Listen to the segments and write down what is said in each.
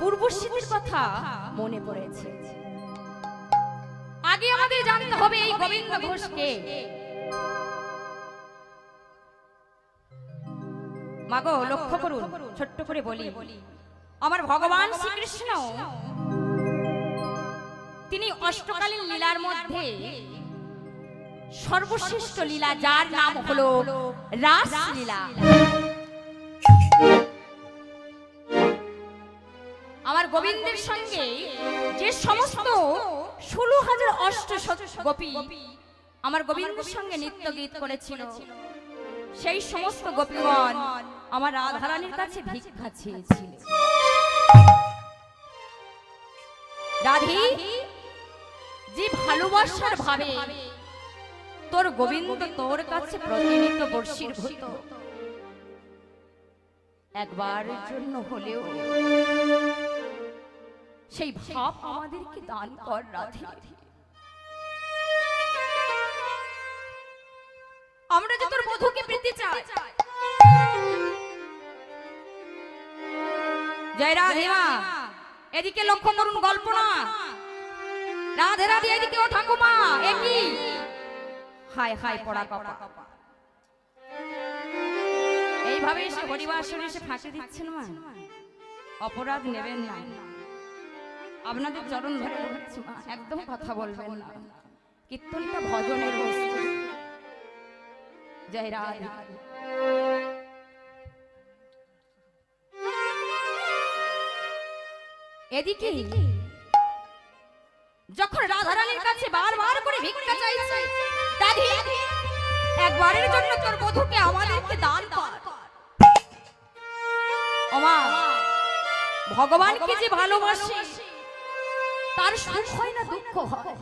পূর্বস্মৃতির কথা মনে পড়েছে। আগে আমাদের জানতে হবে এই গোবিন্দ ঘোষকে। মাগো লক্ষ্য করুন ছোট্ট করে বলি। আমার ভগবান শ্রীকৃষ্ণ তিনি অষ্টকালীন লীলার মধ্যে সর্বশ্রেষ্ঠ লীলা যার নাম হলো রাস গোবিন্দের সঙ্গে যে সমস্ত ষোলো হাজার অষ্ট গোপী আমার গোবিন্দের সঙ্গে নৃত্য গীত করেছিল। সেই সমস্ত গোপীগণ আমার রাধারানীর কাছে ভিক্ষা চেয়েছিল। রাধি যে ভালোবাসার ভাবে তোর গোবিন্দ তোর কাছে প্রতিনিয়ত বর্ষির ভূত একবার জন্য হলেও সেই ভাব আমাদেরকে দান কর, রাধে। আমরা যে তোর বধূকে পেতে চাই। জয় রাধে মা এদিকে লক্ষ্য করুন গল্প না রাধে রাধে, এদিকে ও ঠাকুমা একই হায় হায়, পড়া কপা। এইভাবে এসে হরিবার এসে ফাঁসি দিচ্ছেন মা? অপরাধ নেবেন না। আপনাদের চরণ ধরে বলছি একদম কথা বলবেন না। কীর্তনটা ভজনের বস্তু। জয় রাধা। এদিকে যখন রাধারানীর কাছে বারবার করে ভিক্ষা চাইছে, দাদি, একবারের জন্য তোর বধূকে আমাদেরকে দান কর। ওমা, ভগবানকে যে ভালোবাসে তার সুখ হয় না দুঃখ হয়?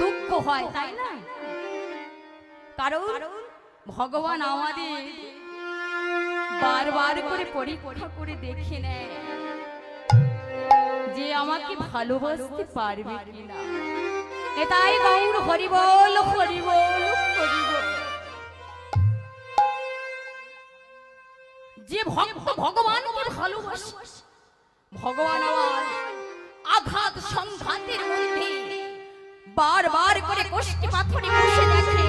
দুঃখ হয়, তাই না? কারণ ভগবান আমাদের বারবার করে পরীক্ষা করে দেখে নেয় যে আমাকে ভালোবাসতে পারবে কিনা। এটাই গৌর হরিবল হরিবল হরিবল যে ভালোবাসে, ভগবান কোষ্ঠী বসে দেখে।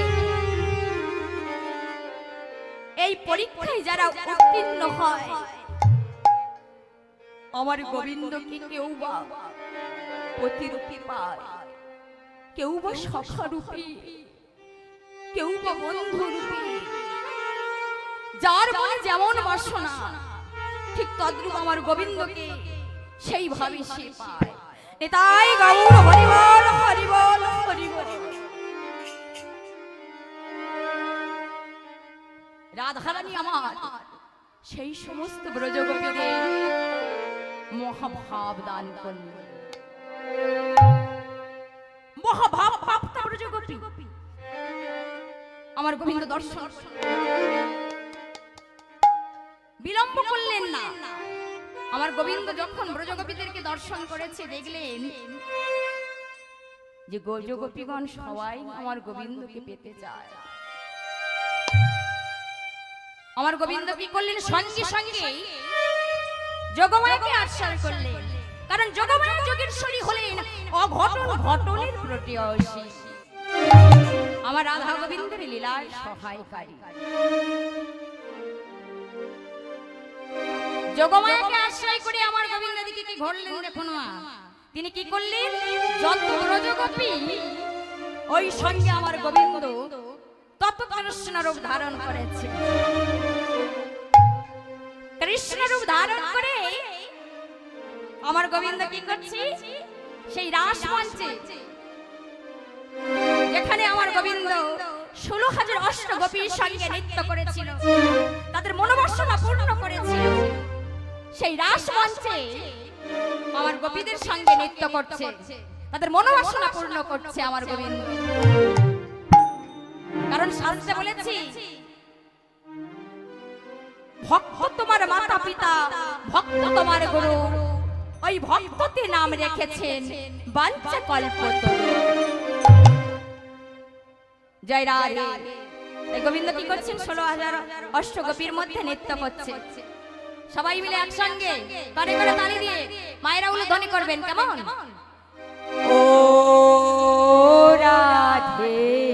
এই পরীক্ষায় যারা উত্তীর্ণ হয়, আমার গোবিন্দকে কেউ বা প্রতিরূপী পায়, কেউ বা সখারূপী, কেউ বা বন্ধুরূপী। যার মনে যেমন বাসনা, ঠিক তদ্রূপ আমার গোবিন্দকে সেইভাবে সে পায়। তাই গৌর হরিবল হরিবল হরিবল। রাধারানী আমার। সেই সমস্ত ব্রজগোপীদের মহাভাব দান ব্রজগোপী। আমার গোবিন্দ দর্শন। বিলম্ব করলেন না। আমার গোবিন্দ যখন ব্রজগোপীদেরকে দর্শন করেছে, দেখলেন যে ব্রজগোপীগণ সবাই আমার গোবিন্দকে পেতে চায়। আমার গোবিন্দ কি করলেন? সঙ্গে সঙ্গে যোগমায়াকে আশ্রয় করলেন। কারণ যোগমায়া যোগেশ্বরী হলেন অঘটন ঘটনের প্রতিয়সী। আমার রাধা গোবিন্দের লীলার সহায়কারী। যোগমায়াকে আশ্রয় করে আমার গোবিন্দ দিকে কি ঘটলেন দেখুন মা তিনি কি করলেন? যত ব্রজগোপী ওই সঙ্গে আমার গোবিন্দ তত কৃষ্ণ রূপ ধারণ করেছে কৃষ্ণ রূপ ধারণ করে আমার গোবিন্দ কি করছে? সেই রাস মঞ্চে, যেখানে আমার গোবিন্দ ষোলো হাজার অষ্ট গোপীর সঙ্গে নৃত্য করেছিল। তাদের মনোবাসনা পূর্ণ করেছিল। সেই রাস মঞ্চে আমার গোপীদের সঙ্গে নৃত্য করছে। তাদের মনোবাসনা পূর্ণ করছে আমার গোবিন্দ। কারণ শাস্ত্রে বলেছি ভক্ত তোমার মাতা পিতা ভক্ত তোমার গুরু। ওই ভক্ততে নাম রেখেছেন বাঞ্চ কল্পত জয় রাধে। গোবিন্দ কি করছেন? ষোলো হাজার অষ্টগোপীর মধ্যে নৃত্য করছে। সবাই মিলে একসঙ্গে করে করে তালি দিয়ে মায়েরা উলু ধ্বনি করবেন, কেমন? ও রাধে।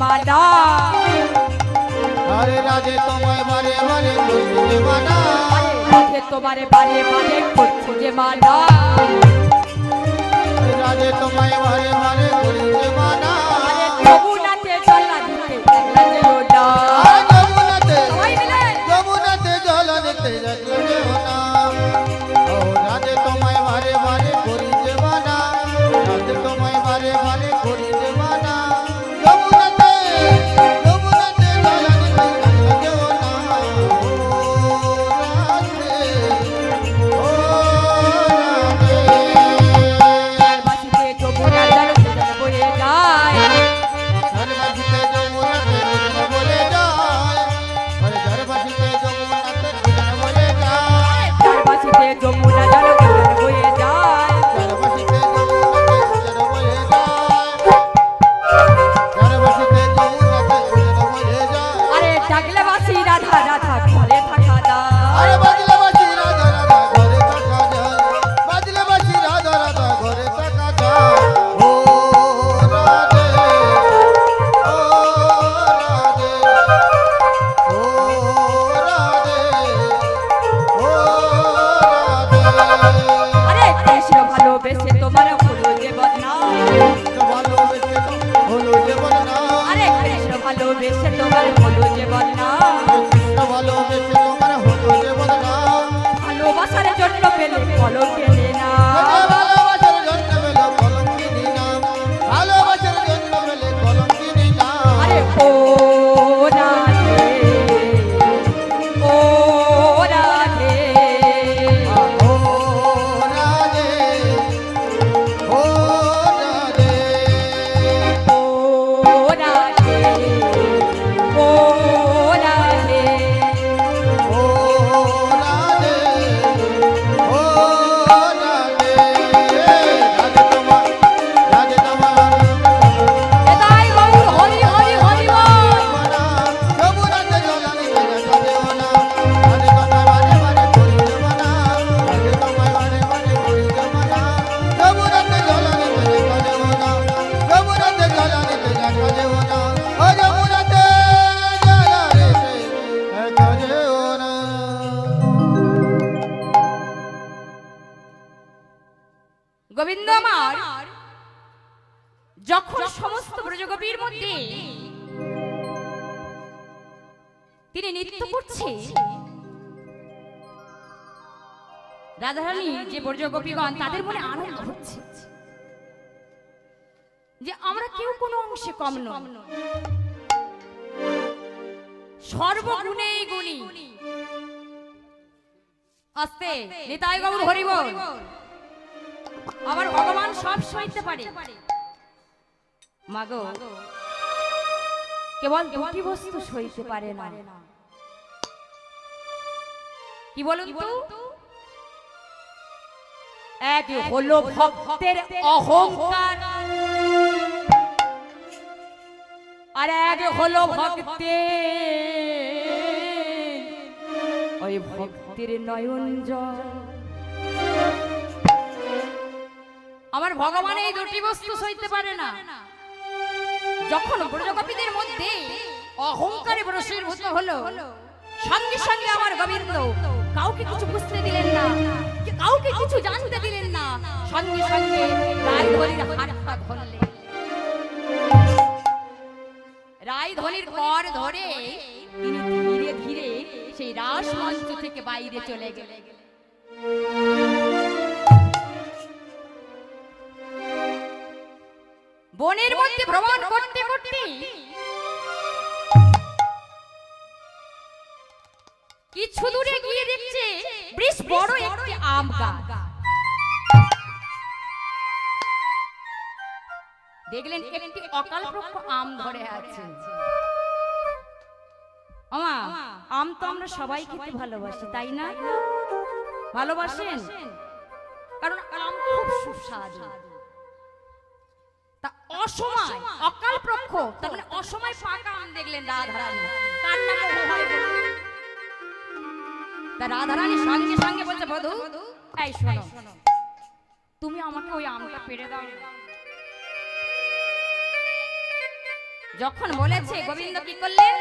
মানা হরে রাজে তোমায় বারে বারে করছি যে মানা রাজে তোমারে তোমায় বারে বারে করছি মানা হচ্ছে যে আমরা কেউ কোনো অংশে কম গুণী। আস্তে, নিতাই ভগবান সব সইতে পারে। মাগো, কেবল দুটি বস্তু সইতে পারে না। কি বলুন তো? এক হলো ভক্তের অহংকার, আর এক হলো ভক্তি ওই ভক্তির নয়ন আমার ভগবান এই দুটি বস্তু সইতে পারে না। যখন ব্রজগোপীদের মধ্যে অহংকারে বসীভূত হলো, সঙ্গে সঙ্গে আমার গোবিন্দ কাউকে কিছু বুঝতে দিলেন না। কাউকে কিছু জানতে দিলেন না। সঙ্গে সঙ্গে রায়ধনির হাত পা রায়ধনির কর ধরে তিনি ধীরে ধীরে সেই রাসমঞ্চ থেকে বাইরে চলে গেলেন। বনের মধ্যে ভ্রমণ করতে করতে কিছু দূরে গিয়ে দেখছে বেশ বড় একটি আম গাছ। দেখলেন একটি অকাল আম ধরে আছে। আমা আম তো আমরা সবাই খেতে ভালোবাসি তাই না? ভালোবাসেন? কারণ আম খুব সুস্বাদু। তা অসময় অকাল প্রক্ষ তার মানে অসময় ফাঁকা আম দেখলেন রাধারানী। বলুন? তুমি আমাকে ওই যখন বলেছে, গোবিন্দ কি করলেন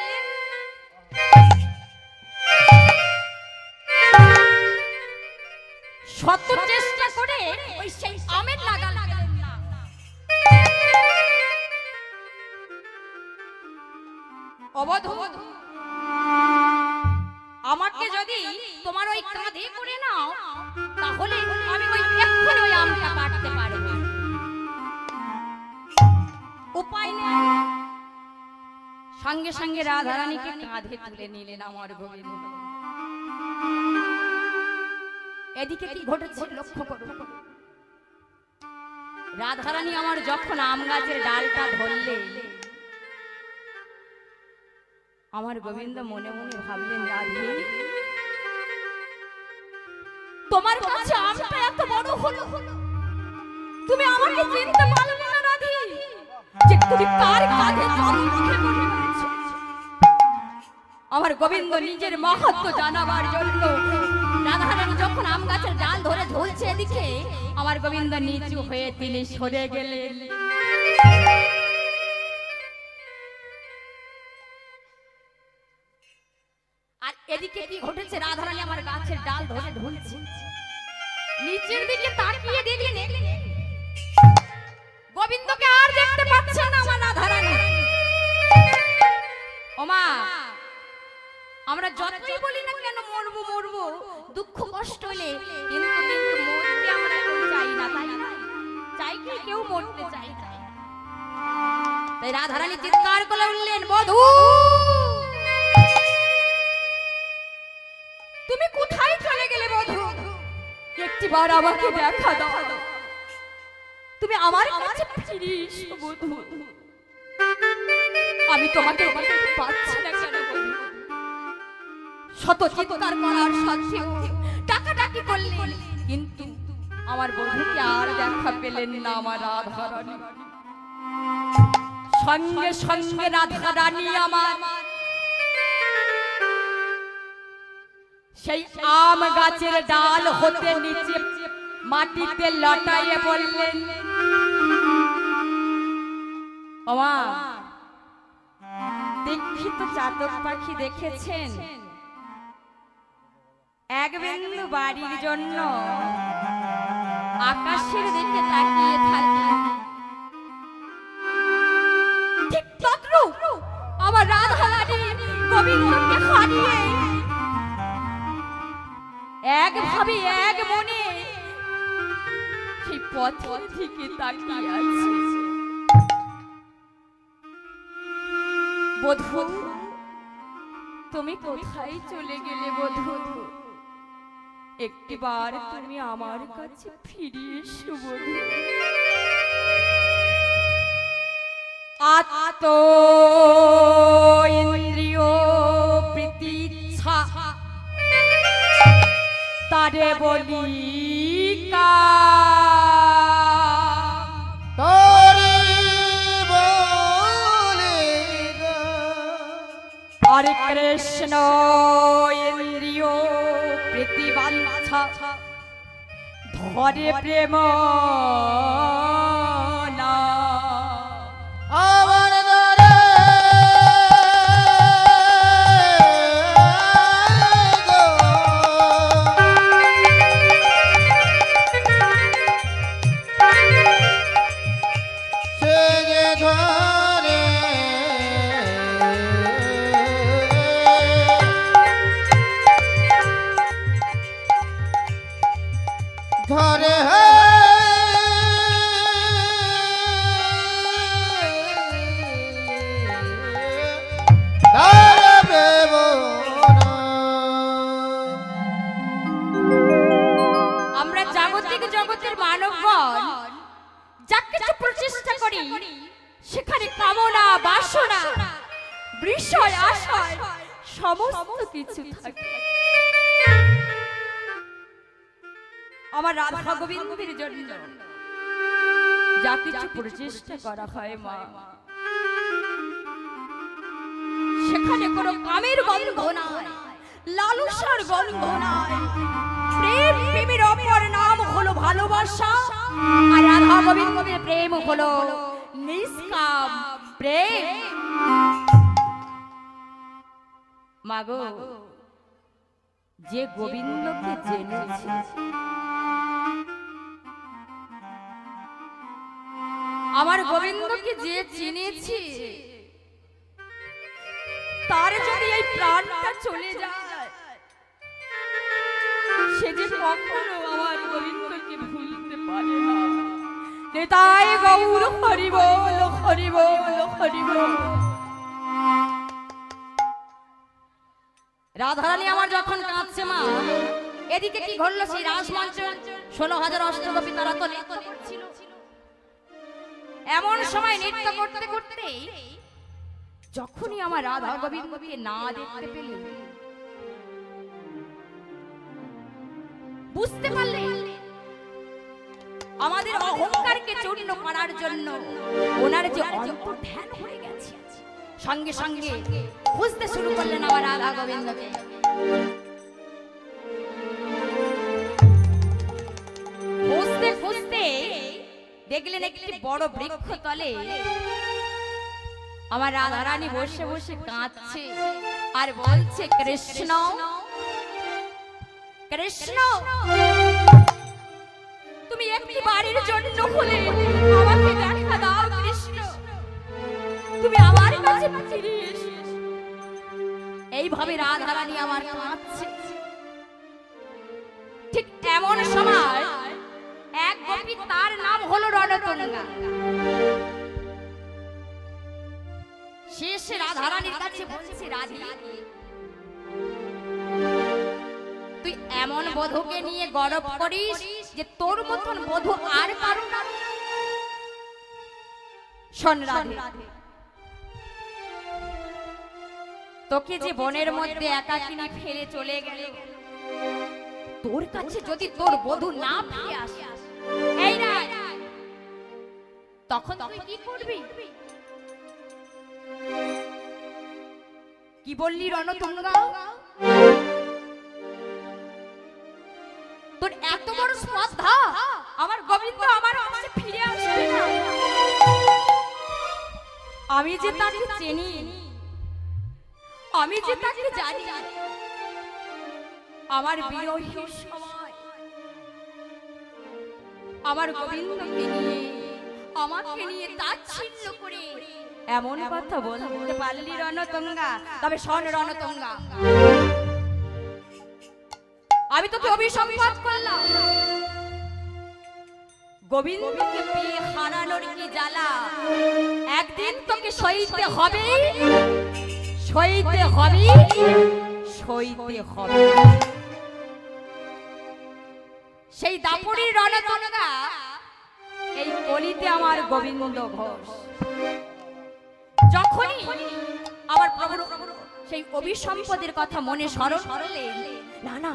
শত চেষ্টা করে ওই সেই আমের নাগাল পেলেন না। অবধ রাধারানীকে কাঁধে তুলে নিলেন আমার গোবিন্দ এদিকে কি ঘটেছে লক্ষ্য রাধারানী আমার যখন আম গাছের ডালটা ধরলে আমার গোবিন্দ মনে মনে ভাবলেন রাধে তোমার কাছে আমটা এত বড় হলো। তুমি আমাকে চিনতে পারলে না রাধে যে তুমি কার কাঁধে জন্ম? আমার গোবিন্দ নিজের মহত্ব জানাবার জন্য রাধারানী যখন আম গাছের ডাল ধরে ঝুলছে এদিকে, আমার গোবিন্দ নিচু হয়ে তিনি সরে গেলেন। আর এদিকে কি ঘটেছে? রাধারানী আমার গাছের ডাল ধরে ঝুলছে নিচের দিকে তাকিয়ে দেখলেন গোবিন্দকে আর দেখতে পাচ্ছেন না আমার রাধারানী ওমা আমরা যতই বলি না কেন মরবো মরবো। দুঃখ, কষ্ট হলে কিন্তু মরতে আমরা চাই না তাই না। চাই কি কেউ মরতে চাই তাই রাধারানী চিৎকার করে উঠলেন, বধূ! তুমি কোথায় চলে গেলে, বধূ? একটিবার আমাকে দেখা দাও। তুমি আমার কাছে ফিরে এসো, বধূ। আমি তোমাকে পাচ্ছি না কেন। শত চিৎকার করার সত্ত্বেও টাকাটাকি করলেন। কিন্তু আমার বন্ধুকে আর দেখা পেলেন না আমার সঙ্গে সঙ্গে রাধারানী আমার সেই আম গাছের ডাল হতে নিচে মাটিতে লটাইয়ে বললেন দীক্ষিত চাতক পাখি দেখেছেন। এক বিন্দু বাড়ির জন্য। আকাশের দিকে তাকিয়ে থাকে। ঠিক তদ্রূপ আমার রাধা রানী গোবিন্দকে হারিয়ে। এক ভাবে, এক মনে সেই পথের দিকে তাকিয়ে আছে। বধূ, তুমি কোথায় চলে গেলে বধূ? একটিবার তুমি আমার কাছে ফিরে এসো বধূ আত্ম ইন্দ্রিয় প্রীতিচ্ছা। তারে বলি। তোরে বলে ধরে প্রেম গোবিন্দের জন্য। যা কিছু প্রচেষ্টা করা হয়, মা। সেখানে কোনো কামের গন্ধ নাই, লালসার গন্ধ নাই। প্রেম প্রেমের অপর নাম হলো ভালোবাসা, আর রাধা গোবিন্দের প্রেম হলো নিষ্কাম প্রেম। মাগো, যে গোবিন্দকে জেনেছে আমার গোবিন্দকে যে চিনেছি, তার যদি এই প্রাণটা চলে যায়, সে যে কখনো আমার গোবিন্দকে ভুলতে পারে না। নেতাই গৌর হরি বল হরি বল হরি বল। রাধারানী আমার যখন কাঁদছে মা, এদিকে কি ঘটলো সেই রাসমঞ্চ ষোলো হাজার অষ্টগোপী তারা তো করছিল এমন সময় নৃত্য করতে করতে যখনই আমার রাধা গোবিন্দকে না দেখতে পেলে বুঝতে পারলে আমাদের অহংকারকে চূর্ণ করার জন্য ওনার যে অন্তর্ধ্যান হয়ে গেছে। সঙ্গে সঙ্গে খুঁজতে শুরু করলেন আমার রাধা গোবিন্দকে। দেখলেন একটি বড় বৃক্ষ তলে আমার রাধারানী বসে বসে কাঁদছে আর বলছে, কৃষ্ণ কৃষ্ণ, তুমি একটি বাড়ির জন্য হলে আমাকে দেখা দাও, কৃষ্ণ। তুমি আমার কাছে ফিরে এসো। এইভাবে রাধারানী আমার কাঁদছে। ঠিক এমন সময় তার নাম হলো রণতঙ্গা শেষ রাধারানীর কাছে বলছে, রাধি, তুই এমন বধূকে নিয়ে গরব করিস যে তোর মতন বধূ আর কারও না। শোন রাধে, তোকে যে বনের মধ্যে একাকিনী ফেলে চলে গেল, তোর কাছে যদি তোর বধূ না ফিরে আসে এই না তখন তুই কি করবি? কি বললি রণতুঙ্গা তোর এত বড় স্পর্ধা আমার গোবিন্দ আমার কাছে ফিরে আসবে না। আমি যে তাকে চিনি আমি যে তাকে জানি আমার বিরহের সময় আমার গোবিন্দকে নিয়ে আমাকে নিয়ে তাচ্ছিল্য করে। এমন কথা বলতে পারলি রণতঙ্গা তবে শোন রণতঙ্গা। আমি তোকে অভিসম্পাদ করলাম। গোবিন্দকে পেয়ে হারানোর কি জ্বালা? একদিন তোকে সইতে হবে? সইতে হবে। সইতে হবে। সেই দাপুরীর রণতঙ্গা এই কলিতে আমার গোবিন্দ ঘোষ। যখনই আমার প্রভুর সেই অভিসম্পদের কথা মনে স্মরণ করলেন না না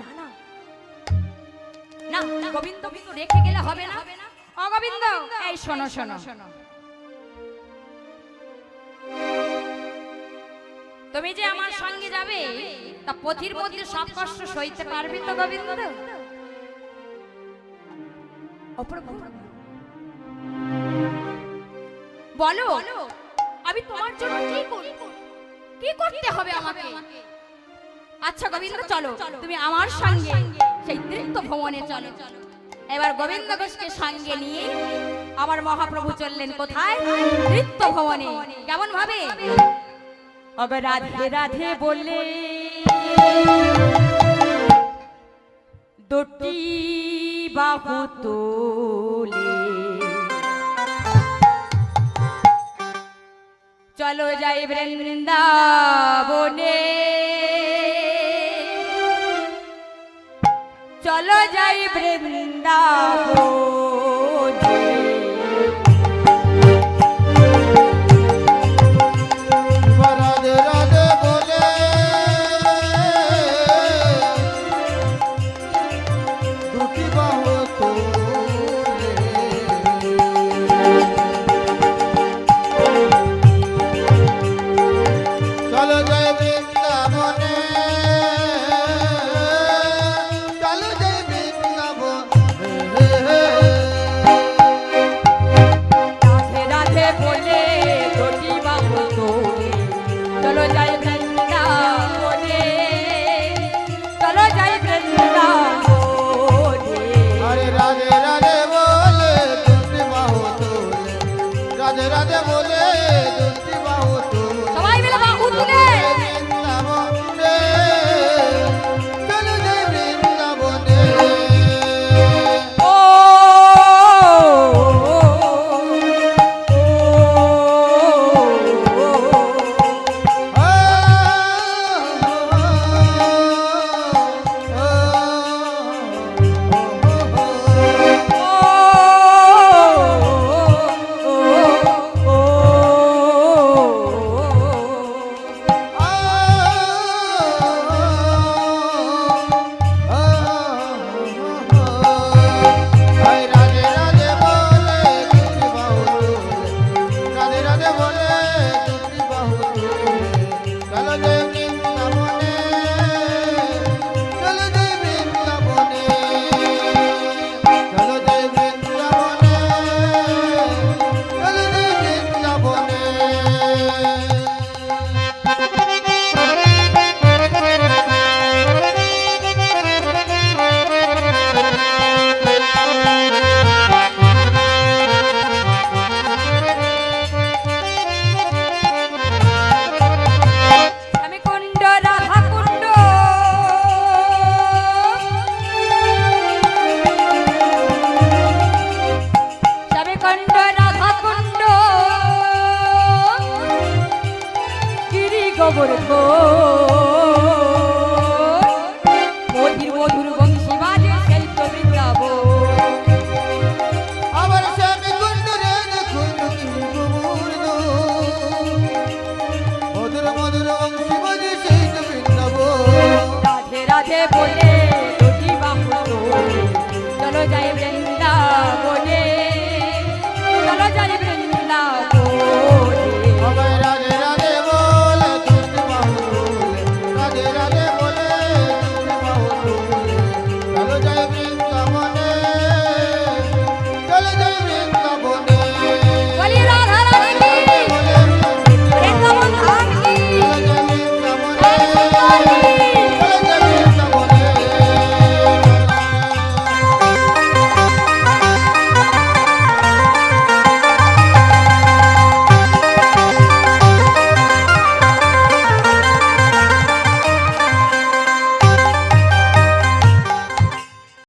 না গোবিন্দ কিন্তু রেখে গেলে হবে না। অগোবিন্দ এই শোনো শোনো শোনো। তুমি যে আমার সঙ্গে যাবে তা পথির মধ্যে সব কষ্ট সইতে পারবে তো গোবিন্দ। বলো আমি তোমার জন্য কি করব? কি করতে হবে আমাকে? আচ্ছা গোবিন্দ চলো। তুমি আমার সঙ্গে সেই তীর্থ ভ্রমণে চলো। এবার গোবিন্দ ঘোষকে সঙ্গে নিয়ে আমার মহাপ্রভু চললেন কোথায়? তীর্থ ভ্রমণে। কেমন ভাবে? অবে রাধে রাধে বললে দুটি বাহু তুলে চলো যাই বৃন্দাবনে। চলো যাই বৃন্দাবনে। जय वृंदा